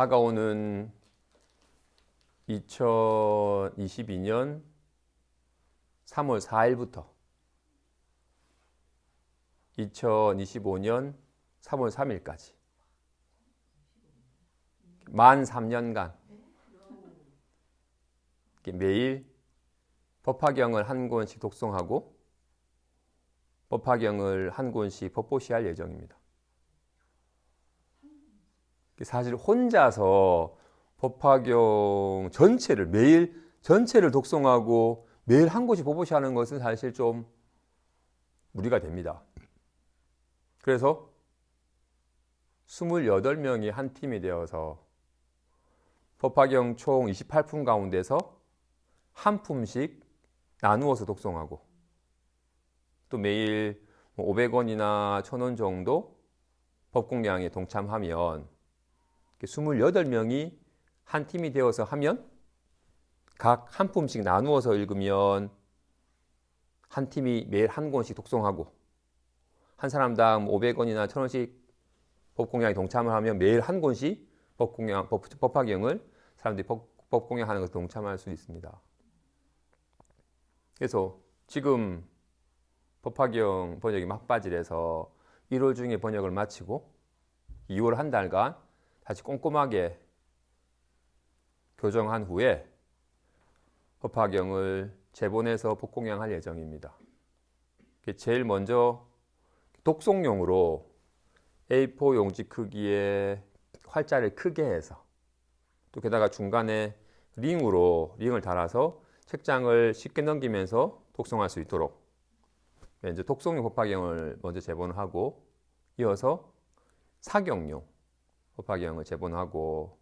다가오는 2022년 3월 4일부터 2025년 3월 3일까지 만 3년간 매일 법화경을 한 권씩 독송하고 법화경을 한 권씩 법보시할 예정입니다. 사실 혼자서 법화경 전체를 매일 전체를 독송하고 매일 한 곳이 보보시 하는 것은 사실 좀 무리가 됩니다. 그래서 28명이 한 팀이 되어서 법화경 총 28품 가운데서 한 품씩 나누어서 독송하고 또 매일 500원이나 1000원 정도 법공량에 동참하면 28명이 한 팀이 되어서 하면 각 한 품씩 나누어서 읽으면 한 팀이 매일 한 권씩 독송하고 한 사람당 500원이나 1000원씩 법공양에 동참을 하면 매일 한 권씩 법공양, 법, 법화경을 사람들이 법, 법공양하는 것에 동참할 수 있습니다. 그래서 지금 법화경 번역이 막바지라서 1월 중에 번역을 마치고 2월 한 달간 다시 꼼꼼하게 교정한 후에 법화경을 재본해서 복공양할 예정입니다. 제일 먼저 독송용으로 A4 용지 크기의 활자를 크게 해서 또 게다가 중간에 링으로 링을 달아서 책장을 쉽게 넘기면서 독송할 수 있도록 이제 독송용 법화경을 먼저 재본하고 이어서 사경용 법화경을 재본하고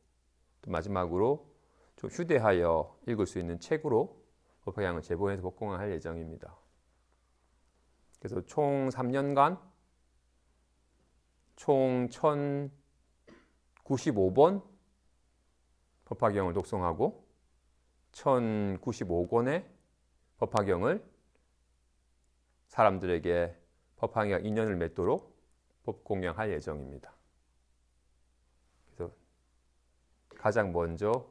또 마지막으로 좀 휴대하여 읽을 수 있는 책으로 법화경을 재본해서 복공할 예정입니다. 그래서 총 3년간 총 1095번 법화경을 독송하고 1095권의 법화경을 사람들에게 법화경 인연을 맺도록 법공양할 예정입니다. 그래서 가장 먼저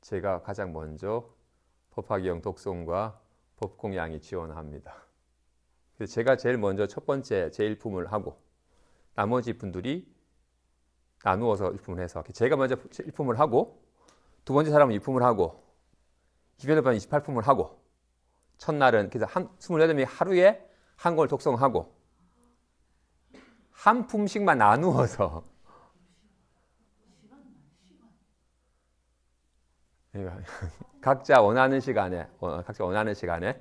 제가 가장 먼저 법화경 독송과 법공양이 지원합니다. 그래서 제가 제일 먼저 첫 번째 제 일품을 하고 나머지 분들이 나누어서 일품을 해서 제가 먼저 일품을 하고 두 번째 사람은 일품을 하고 28번 28품을 하고 첫날은 그래서 한 28명이 하루에 한 걸 독송하고 한 품씩만 나누어서 그러니까 각자 원하는 시간에 어, 각자 원하는 시간에.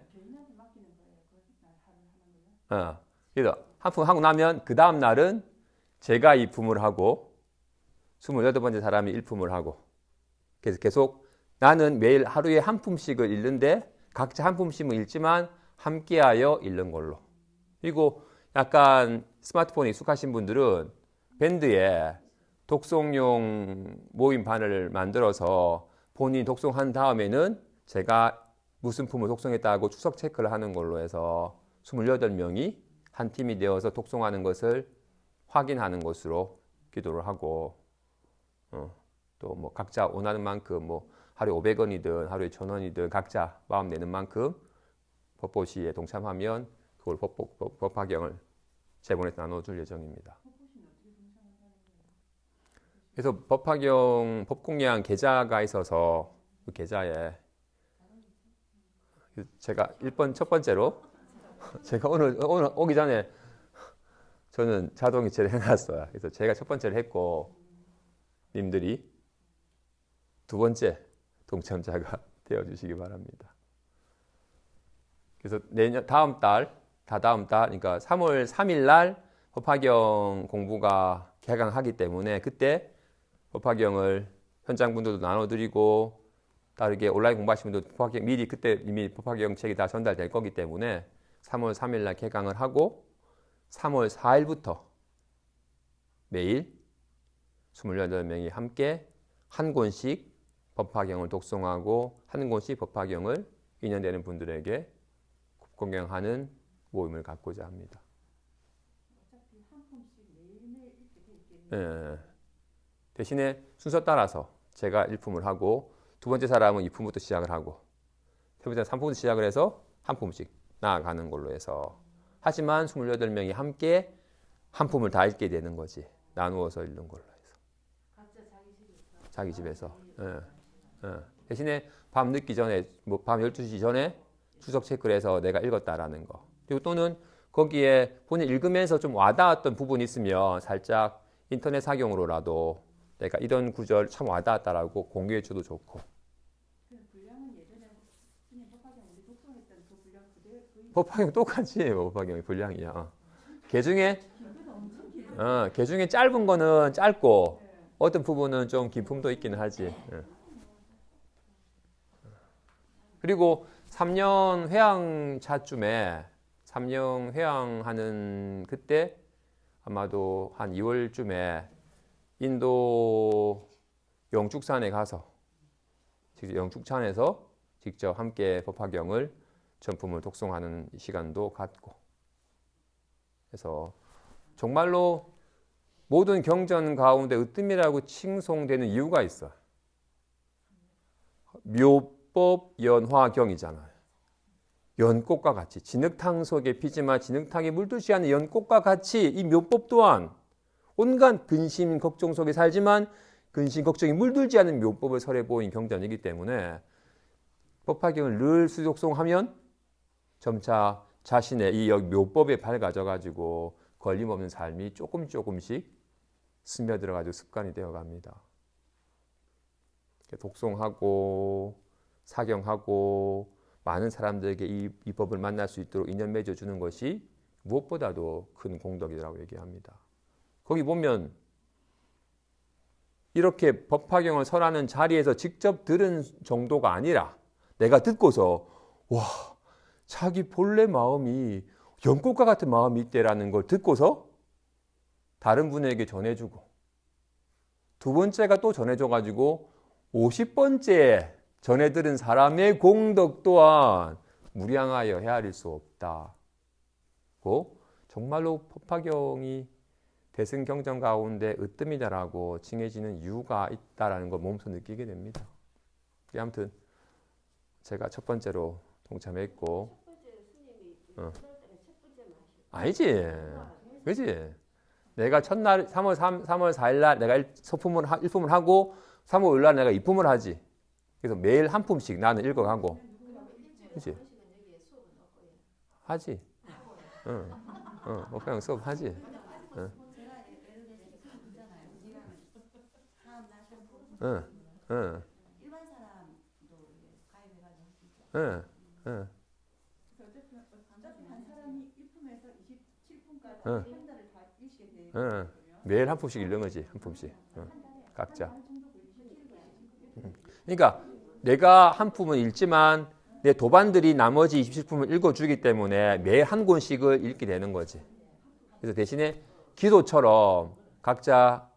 어, 그래서 한 품 하고 나면 그 다음 날은 제가 이 품을 하고 28번째 사람이 1품을 하고 그래서 계속 나는 매일 하루에 한 품씩을 읽는데 각자 한 품씩은 읽지만 함께하여 읽는 걸로. 그리고 약간 스마트폰에 익숙하신 분들은 밴드에 독송용 모임판을 만들어서 본인이 독송한 다음에는 제가 무슨 품을 독송했다고 추석 체크를 하는 걸로 해서 28명이 한 팀이 되어서 독송하는 것을 확인하는 것으로 기도를 하고 어, 또뭐 각자 원하는 만큼 뭐 하루에 500원이든 하루에 1000원이든 각자 마음 내는 만큼 법보시에 동참하면 그걸 법, 법, 법화경을 재본에서 나눠줄 예정입니다. 그래서 법화경 법공양 계좌가 있어서 그 계좌에 제가 1번 첫 번째로 제가 오늘 오늘 오기 전에 저는 자동 이체를 해놨어요. 그래서 제가 첫 번째를 했고 님들이 두 번째 동참자가 되어 주시기 바랍니다. 그래서 내년 다음 달, 다 다음 달, 그러니까 3월 3일 날 법화경 공부가 개강하기 때문에 그때 법화경을 현장 분들도 나눠드리고 다르게 온라인 공부하시는 분도 법화경 미리 그때 이미 법화경 책이 다 전달될 거기 때문에 3월 3일 날 개강을 하고 3월 4일부터 매일 28명이 함께 한 권씩 법화경을 독송하고 한 권씩 법화경을 인연되는 분들에게 공경하는 모임을 갖고자 합니다. 있겠네요. 예. 대신에 순서 따라서 제가 1품을 하고 두 번째 사람은 2품부터 시작을 하고 세 번째 3품부터 시작을 해서 한 품씩 나아가는 걸로 해서 하지만 28명이 함께 한 품을 다 읽게 되는 거지. 나누어서 읽는 걸로 해서. 자기 집에서. 예. 예. 대신에 밤 늦기 전에 뭐 밤 12시 전에 추석 체크를 해서 내가 읽었다라는 거. 그리고 또는 거기에 본인 읽으면서 좀 와닿았던 부분이 있으면 살짝 인터넷 사경으로라도 내가 이런 구절 참 와닿았다라고 공유해 줘도 좋고. 스님 법화경 그 똑같이 법화경이 분량이야. 어. 개 중에. 어, 개 중에 짧은 거는 짧고 네. 어떤 부분은 좀 기품도 있기는 하지. 예. 그리고 3년 회양 차쯤에 3년 회양하는 그때 아마도 한 2월쯤에 인도 영축산에 가서 직접 영축산에서 직접 함께 법화경을 전품을 독송하는 시간도 갖고 그래서 정말로 모든 경전 가운데 으뜸이라고 칭송되는 이유가 있어요. 묘법 연화경이잖아요. 연꽃과 같이 진흙탕 속에 피지만 진흙탕에 물들지 않는 연꽃과 같이 이 묘법 또한 온갖 근심 걱정 속에 살지만 근심 걱정이 물들지 않는 묘법을 설해 보인 경전이기 때문에 법화경을 늘 수독송하면 점차 자신의 이 묘법에 밝아져 가지고 걸림없는 삶이 조금 조금씩 스며들어 가지고 습관이 되어 갑니다. 독송하고 사경하고 많은 사람들에게 이, 이 법을 만날 수 있도록 인연 맺어 주는 것이 무엇보다도 큰 공덕이라고 얘기합니다. 거기 보면 이렇게 법화경을 설하는 자리에서 직접 들은 정도가 아니라 내가 듣고서 와 자기 본래 마음이 연꽃과 같은 마음이 있대라는 걸 듣고서 다른 분에게 전해주고 두 번째가 또 전해줘가지고 50번째 전해 들은 사람의 공덕 또한 무량하여 헤아릴 수 없다고 정말로 법화경이 대승 경전 가운데 으뜸이다라고 칭해지는 이유가 있다라는 걸 몸소 느끼게 됩니다. 아무튼 제가 첫 번째로 동참했고 어. 마시. 아니지. 그지? 내가 첫날 3월 3, 3월 4일 날 내가 일, 소품을 하, 1품을 하고 3월 5일 날 내가 2품을 하지. 그래서 매일 한 품씩 나는 읽어 가고 여기에 수업을 넣고 예. 하지. 응. 응. 뭐 그냥 수업 하지. 제가 예를 들어서 수업 있잖아요. 네가 다음 날 응. 응. 일반 사람도 가입해가지고 할수 있죠. 응. 응. 어차피 어차피 한 사람이 1품에서 27품까지 응. 한 달을 다 읽게 돼. 응. 매일 한 품씩 읽는 거지. 한 품씩. 응. 각자. 그러니까 내가 한 품은 읽지만 내 도반들이 나머지 27품을 읽어주기 때문에 매일 한 권씩을 읽게 되는 거지. 그래서 대신에 기도처럼 각자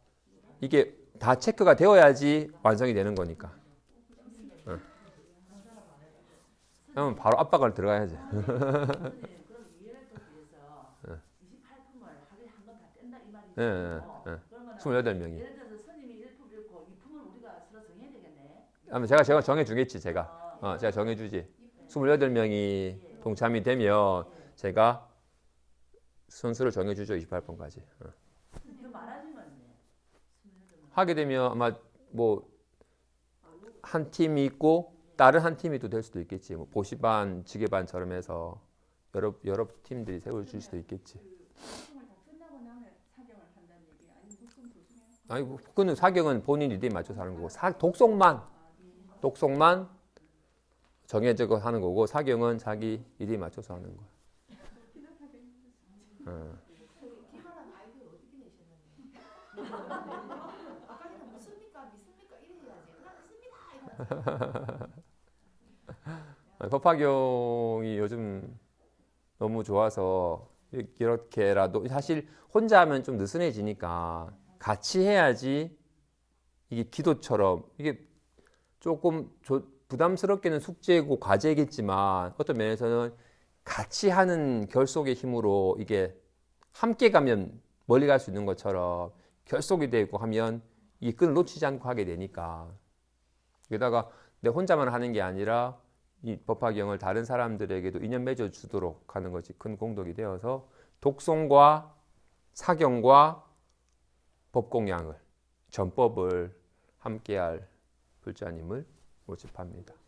이게 다 체크가 되어야지 완성이 되는 거니까. 응. 그러면 바로 압박을 들어가야지. 그럼 이해를 위해서 28품을 하루에 한번다 뗀다 이 말이죠. 예, 예, 예. 그러면 28명이. 예를 들어서 스님이 1품 읽고 2품을 우리가 서로 정해야 되겠네. 아마 제가 제가 정해 주겠지 제가. 어, 제가 정해 주지. 28명이 동참이 되면 제가 선수를 정해 주죠. 28번까지. 어. 하게 되면 아마 뭐 한 팀이 있고 다른 한 팀이 또 될 수도 있겠지. 뭐 보시반, 지게반처럼 해서 여러 여러 팀들이 세워 줄 수도 있겠지. 아니 뭐 그는 사경은 본인 리드에 맞춰서 하는 거고 사, 독송만 독송만 정해져 하는 거고 사경은 자기 리드에 맞춰서 하는 거야. 어. 기발한 아이디어 어떻게 내셨나요? 아까 전에 무습니까 믿습니까 이래야지. 그냥 믿습니다. 이거. 법화경이 요즘 너무 좋아서 이렇게라도 사실 혼자 하면 좀 느슨해지니까 같이 해야지 이게 기도처럼 이게 조금 조- 부담스럽게는 숙제고 과제겠지만 어떤 면에서는 같이 하는 결속의 힘으로 이게 함께 가면 멀리 갈 수 있는 것처럼 결속이 되고 하면 이 끈을 놓치지 않고 하게 되니까 게다가 내 혼자만 하는 게 아니라 이 법화경을 다른 사람들에게도 인연 맺어 주도록 하는 것이 큰 공덕이 되어서 독송과 사경과 법공양을 전법을 함께할 불자님을 모집합니다.